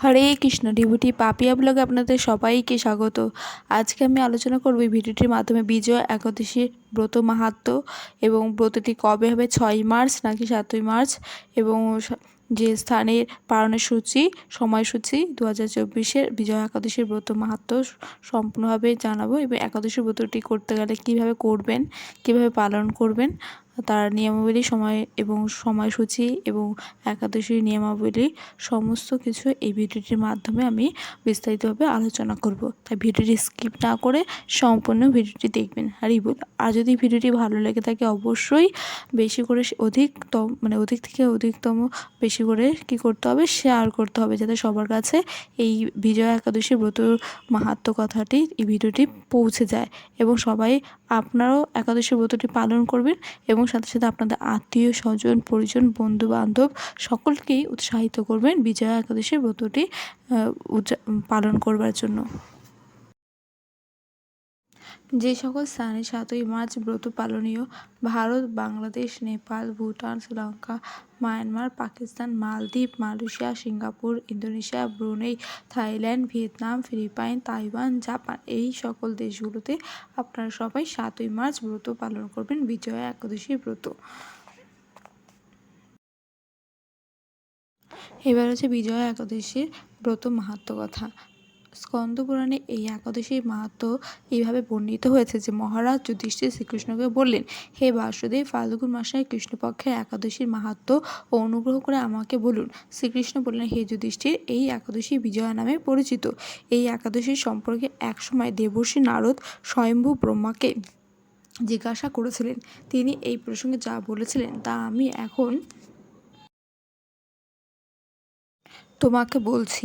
হরে কৃষ্ণ ডিভিটি পাপিয়া ব্লগে আপনাদের সবাইকে স্বাগত। আজকে আমি আলোচনা করব এই ভিডিওটির মাধ্যমে বিজয় একাদশীর ব্রত মাহাত্ম এবং ব্রতটি কবে হবে? ছয় মার্চ নাকি সাতই মার্চ? এবং যে স্থানের পালনের সূচি, সময়সূচি দু হাজার চব্বিশের বিজয় একাদশীর ব্রত মাহাত্ম সম্পূর্ণভাবে জানাব এবং একাদশী ব্রতটি করতে গেলে কীভাবে করবেন, কীভাবে পালন করবেন তার নিয়মাবলী সময় এবং সময়সূচি এবং একাদশীর নিয়মাবলী সমস্ত কিছু এই ভিডিওটির মাধ্যমে আমি বিস্তারিতভাবে আলোচনা করব। তাই ভিডিওটি স্কিপ না করে সম্পূর্ণ ভিডিওটি দেখবেন। আর এই বল আর যদি ভিডিওটি ভালো লেগে থাকে অবশ্যই বেশি করে অধিকতম মানে অধিক থেকে অধিকতম বেশি করে কি করতে হবে? শেয়ার করতে হবে যাতে সবার কাছে এই বিজয়া একাদশী ব্রত মাহাত্ম কথাটি এই ভিডিওটি পৌঁছে যায় এবং সবাই আপনারাও একাদশী ব্রতটি পালন করবেন এবং সাথে সাথে আপনাদের আত্মীয় স্বজন, পরিজন বন্ধু বান্ধব সকলকেই উৎসাহিত করবেন বিজয়া একাদশী ব্রতটি পালন করবার জন্য। যে সকল স্থানে সাতই মার্চ ব্রত পালনীয় ভারত, বাংলাদেশ, নেপাল, ভুটান, শ্রীলঙ্কা, মায়ানমার, পাকিস্তান, মালদ্বীপ, Malaysia, Singapore, Indonesia, Brunei, Thailand, Vietnam, Philippine, Taiwan, Japan এই সকল দেশগুলোতে আপনারা সবাই সাতই মার্চ ব্রত পালন করবেন বিজয়া একাদশী ব্রত। এবার হচ্ছে বিজয়া একাদশীর ব্রত মাহাত্ম কথা। স্কন্দ পুরাণে এই একাদশীর মাহাত্ম এইভাবে বর্ণিত হয়েছে যে মহারাজ যুধিষ্ঠির শ্রীকৃষ্ণকে বললেন, হে বাসুদেব, ফাল্গুন মাসে কৃষ্ণপক্ষের একাদশীর মাহাত্ম ও অনুগ্রহ করে আমাকে বলুন। শ্রীকৃষ্ণ বললেন, হে যুধিষ্ঠির, এই একাদশী বিজয়া নামে পরিচিত। এই একাদশীর সম্পর্কে একসময় দেবর্ষি নারদ স্বয়ম্ভু ব্রহ্মাকে জিজ্ঞাসা করেছিলেন। তিনি এই প্রসঙ্গে যা বলেছিলেন তা আমি এখন তোমাকে বলছি।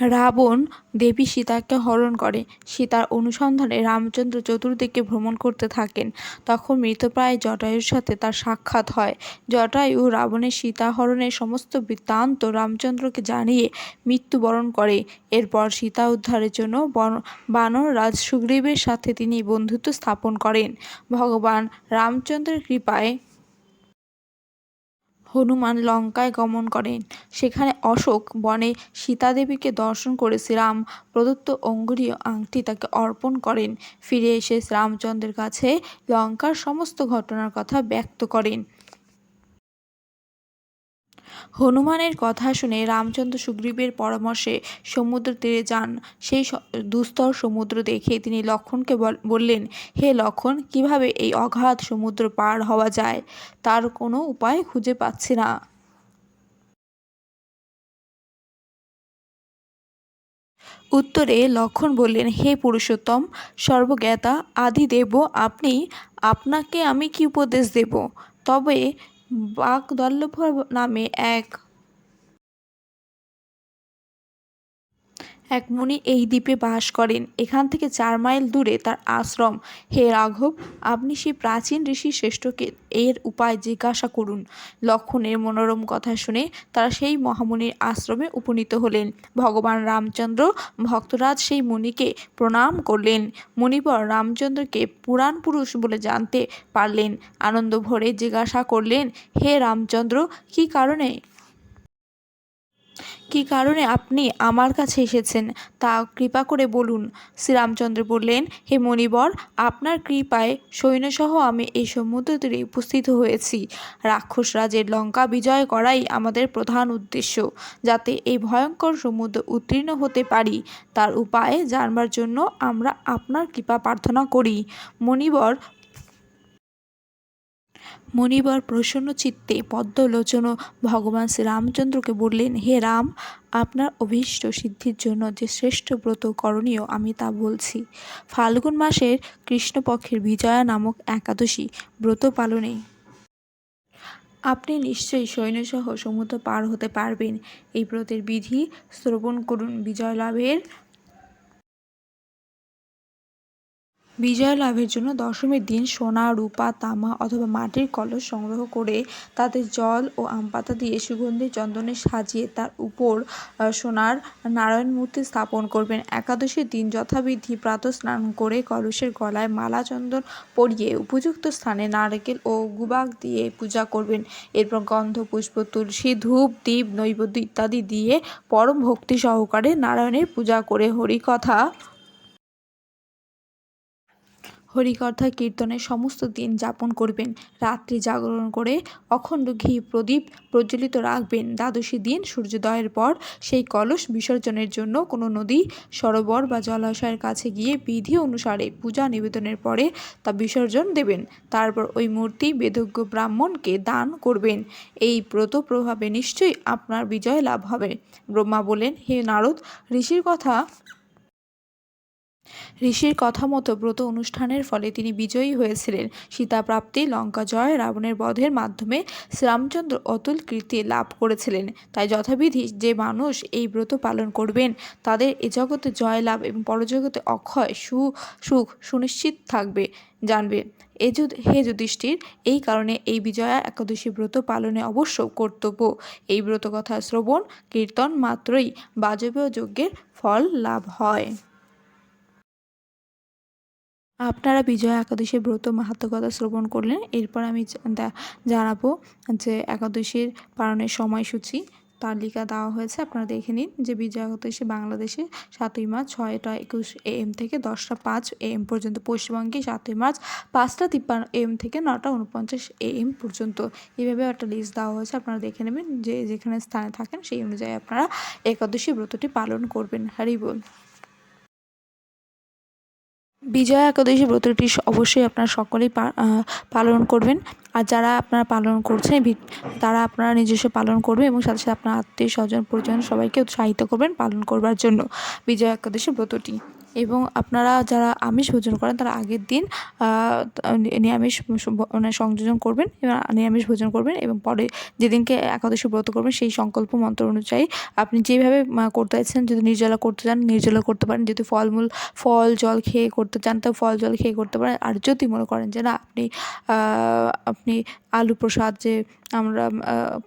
রাবণ দেবী সীতাকে হরণ করে। সীতার অনুসন্ধানে রামচন্দ্র চতুর্দিকে ভ্রমণ করতে থাকেন। তখন মৃতপ্রায় জটায়ুর সাথে তার সাক্ষাৎ হয়। জটায়ু রাবণের সীতা হরণের সমস্ত বৃত্তান্ত রামচন্দ্রকে জানিয়ে মৃত্যুবরণ করে। এরপর সীতা উদ্ধারের জন্য বন- বানর রাজ সুগ্রীবের সাথে তিনি বন্ধুত্ব স্থাপন করেন। ভগবান রামচন্দ্রের কৃপায় হনুমান লঙ্কায় গমন করেন। সেখানে অশোক বনে সীতাদেবীকে দর্শন করে শ্রীরাম প্রদত্ত অঙ্গুরীয় আংটি তাকে অর্পণ করেন। ফিরে এসে রামচন্দ্রের কাছে লঙ্কার সমস্ত ঘটনার কথা ব্যক্ত করেন। হনুমানের কথা শুনে রামচন্দ্র সুগ্রীবের পরামর্শে সমুদ্র তীরে যান। সেই দুস্তর সমুদ্র দেখে তিনি লক্ষণকে বললেন, হে লক্ষণ, কীভাবে এই অগাধ সমুদ্র পার হওয়া যায়? তার কোনো উপায় খুঁজে পাচ্ছি না। উত্তরে লক্ষণ বললেন, হে পুরুষোত্তম, সর্বজ্ঞাতা, আদি দেব, আপনি, আপনাকে আমি কি উপদেশ দেব? তবে বাগদল্লভ নামে এক এক মুনি এই দ্বীপে বাস করেন। এখান থেকে চার মাইল দূরে তার আশ্রম। হে রাঘব, আপনি সেই প্রাচীন ঋষি শ্রেষ্ঠকে এর উপায় জিজ্ঞাসা করুন। লক্ষণের মনোরম কথা শুনে তারা সেই মহামুনির আশ্রমে উপনীত হলেন। ভগবান রামচন্দ্র ভক্তরাজ সেই মুনিকে প্রণাম করলেন। মুনিবর রামচন্দ্রকে পুরাণ পুরুষ বলে জানতে পারলেন। আনন্দ ভরে জিজ্ঞাসা করলেন, হে রামচন্দ্র, কী কারণে কী কারণে আপনি আমার কাছে এসেছেন, তা কৃপা করে বলুন। শ্রীরামচন্দ্র বললেন, হে মণিবর, আপনার কৃপায় সৈন্যসহ আমি এই সমুদ্র তীরে উপস্থিত হয়েছি। রাক্ষস রাজের লঙ্কা বিজয় করাই আমাদের প্রধান উদ্দেশ্য, যাতে এই ভয়ঙ্কর সমুদ্র উত্তীর্ণ হতে পারি। তার উপায় জানবার জন্য আমরা আপনার কৃপা প্রার্থনা করি। মণিবর মণিবর প্রসন্ন চিত্তে পদ্মলোচন ভগবান শ্রীরামচন্দ্রকে বললেন, হে রাম, আপনার অভীষ্ট সিদ্ধির জন্য যে শ্রেষ্ঠ ব্রত করণীয় আমি তা বলছি। ফাল্গুন মাসের কৃষ্ণপক্ষের বিজয়া নামক একাদশী ব্রত পালনে আপনি নিশ্চয়ই সৈন্যসহ সমুদ্র পার হতে পারবেন। এই ব্রতের বিধি শ্রবণ করুন। বিজয় লাভের বিজয় লাভের জন্য দশমীর দিন সোনা, রূপা, তামা অথবা মাটির কলস সংগ্রহ করে তাতে জল ও আম পাতা দিয়ে সুগন্ধি চন্দনে সাজিয়ে তার উপর সোনার নারায়ণ মূর্তি স্থাপন করবেন। একাদশীর দিন যথাবিধি প্রাতঃ স্নান করে কলসের গলায় মালা চন্দন পরিয়ে উপযুক্ত স্থানে নারকেল ও গুবাক দিয়ে পূজা করবেন। এরপর গন্ধ পুষ্প তুলসী ধূপ দ্বীপ নৈবেদ্য ইত্যাদি দিয়ে পরম ভক্তি সহকারে নারায়ণের পূজা করে। হরিকথা হরিকথা কীর্তনের সমস্ত দিন যাপন করবেন। রাত্রি জাগরণ করে অখণ্ড ঘি প্রদীপ প্রজ্বলিত রাখবেন। দ্বাদশী দিন সূর্যোদয়ের পর সেই কলস বিসর্জনের জন্য কোনো নদী, সরোবর বা জলাশয়ের কাছে গিয়ে বিধি অনুসারে পূজা নিবেদনের পরে তা বিসর্জন দেবেন। তারপর ওই মূর্তি বেদজ্ঞ ব্রাহ্মণকে দান করবেন। এই ব্রত প্রভাবে নিশ্চয়ই আপনার বিজয় লাভ হবে। ব্রহ্মা বলেন হে নারদ, ঋষির কথা ঋষির কথা মতো ব্রত অনুষ্ঠানের ফলে তিনি বিজয়ী হয়েছিলেন। সীতা প্রাপ্তি লঙ্কা জয়, রাবণের বধের মাধ্যমে শ্রীরামচন্দ্র অতুল কীর্তি লাভ করেছিলেন। তাই যথাবিধি যে মানুষ এই ব্রত পালন করবেন, তাদের এ জগতে জয় লাভ এবং পরজগতে অক্ষয়, সু, সুখ সুনিশ্চিত থাকবে, জানবে। এ হে যুধিষ্ঠির, এই কারণে এই বিজয়া একাদশী ব্রত পালনে অবশ্য কর্তব্য। এই ব্রত কথা শ্রবণ, কীর্তন মাত্রই বাজপেয় যজ্ঞের ফল লাভ হয়। আপনারা বিজয়া একাদশীর ব্রত মাহাত্মকতা শ্রবণ করলেন। এরপর আমি জানাব যে একাদশীর পালনের সময়সূচি। তালিকা দেওয়া হয়েছে, আপনারা দেখে নিন যে বিজয়া একাদশী বাংলাদেশে সাতই মার্চ ছয়টা একুশ এ এম থেকে দশটা পাঁচ এ এম পর্যন্ত, পশ্চিমবঙ্গে সাতই মার্চ পাঁচটা তিপ্পান্ন এম থেকে নটা উনপঞ্চাশ এম পর্যন্ত। এইভাবে একটা লিস্ট দেওয়া হয়েছে, আপনারা দেখে নেবেন যে যেখানে স্থানে থাকেন সেই অনুযায়ী আপনারা একাদশী ব্রতটি পালন করবেন। হারি বল বিজয়া একাদশী ব্রতটি অবশ্যই আপনারা সকলেই পালন করবেন। আর যারা আপনারা পালন করছেন তারা আপনারা নিজস্ব পালন করবেন এবং সাথে সাথে আপনার আত্মীয় স্বজন, পরিজন সবাইকে উৎসাহিত করবেন পালন করবার জন্য বিজয়া একাদশী ব্রতটি। এবং আপনারা যারা আমিষ ভোজন করেন, তারা আগের দিন নিরামিষ মানে সংযোজন করবেন এবং নিরামিষ ভোজন করবেন এবং পরে যেদিনকে একাদশী ব্রত করবেন, সেই সংকল্প মন্ত্র অনুযায়ী আপনি যেভাবে করতে চাইছেন, যদি নির্জলা করতে চান, নির্জলা করতে পারেন। যদি ফলমূল, ফল, জল খেয়ে করতে চান, তো ফল, জল খেয়ে করতে পারেন। আর যদি মনে করেন যে না, আপনি আপনি আলু প্রসাদ যে আমরা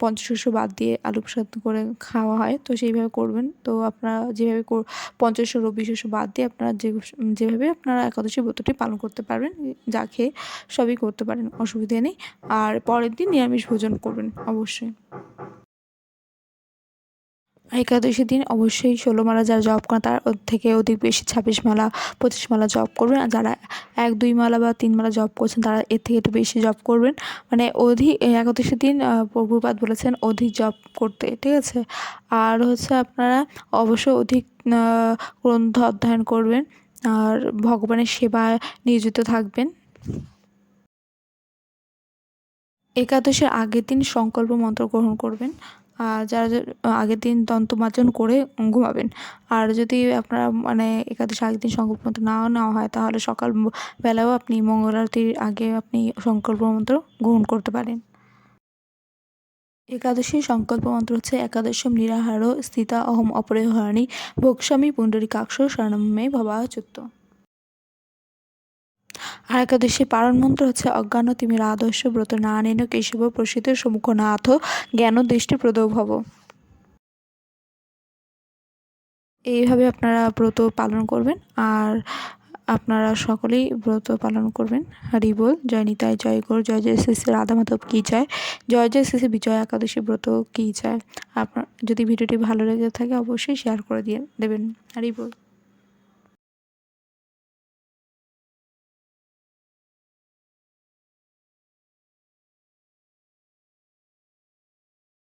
পঞ্চশস্য বাদ দিয়ে আলু প্রসাদ করে খাওয়া হয়, তো সেইভাবে করবেন। তো আপনারা যেভাবে পঞ্চশস্য রবি শস্য বাদ দিয়ে আপনারা যে, যেভাবে আপনারা একাদশী ব্রতটি পালন করতে পারবেন, যা খেয়ে সবই করতে পারেন, অসুবিধা নেই। আর পরের দিন নিরামিষ ভোজন করবেন, অবশ্যই। একাদশী দিন অবশ্যই ষোলো মালা যারা জব করেন, তার থেকে অধিক বেশি ছাব্বিশ মালা, পঁচিশ মালা জব করবেন। আর যারা এক, দুই মালা বা তিন মালা জব করছেন, তারা এর থেকে একটু বেশি জব করবেন। মানে অধিক একাদশী দিন প্রভুপাত বলেছেন অধিক জব করতে, ঠিক আছে? আর হচ্ছে আপনারা অবশ্যই অধিক গ্রন্থ অধ্যয়ন করবেন, আর ভগবানের সেবায় নিয়োজিত থাকবেন। একাদশীর আগের দিন সংকল্প মন্ত্র গ্রহণ করবেন। যারা আগের দিন দন্তমার্জন করে ঘুমাবেন। আর যদি আপনারা মানে একাদশী আগের দিন সংকল্প মন্ত্র নাও নেওয়া হয়, তাহলে সকাল বেলাও আপনি মঙ্গল আরতির আগে আপনি সংকল্প মন্ত্র গ্রহণ করতে পারেন। একাদশীর সংকল্প মন্ত্র হচ্ছে একাদশম নিরাহার স্থিতা অহম অপরিহরণী ভোক্সামী পুণ্ডরিকাক্ষ শরণমে ভবাচ্যুত আর একাদশী পারণ মন্ত্র হচ্ছে, অজ্ঞান তিমির আদর্শ ব্রত না নেন কেশব প্রসিদ্ধ সমুখ নাথ জ্ঞান দৃষ্টি ভব এইভাবে আপনারা ব্রত পালন করবেন আর আপনারা সকলেই ব্রত পালন করবেন। হরি বল, জয় নিতাই, জয় গৌর, জয় জয় শ্রী শ্রী রাধা মাধব, কী চায়? জয় জয় শ্রী শ্রী বিজয় একাদশী ব্রত, কী চায়? আপনার যদি ভিডিওটি ভালো লেগে থাকে অবশ্যই শেয়ার করে দিয়ে দেবেন। হরি বল।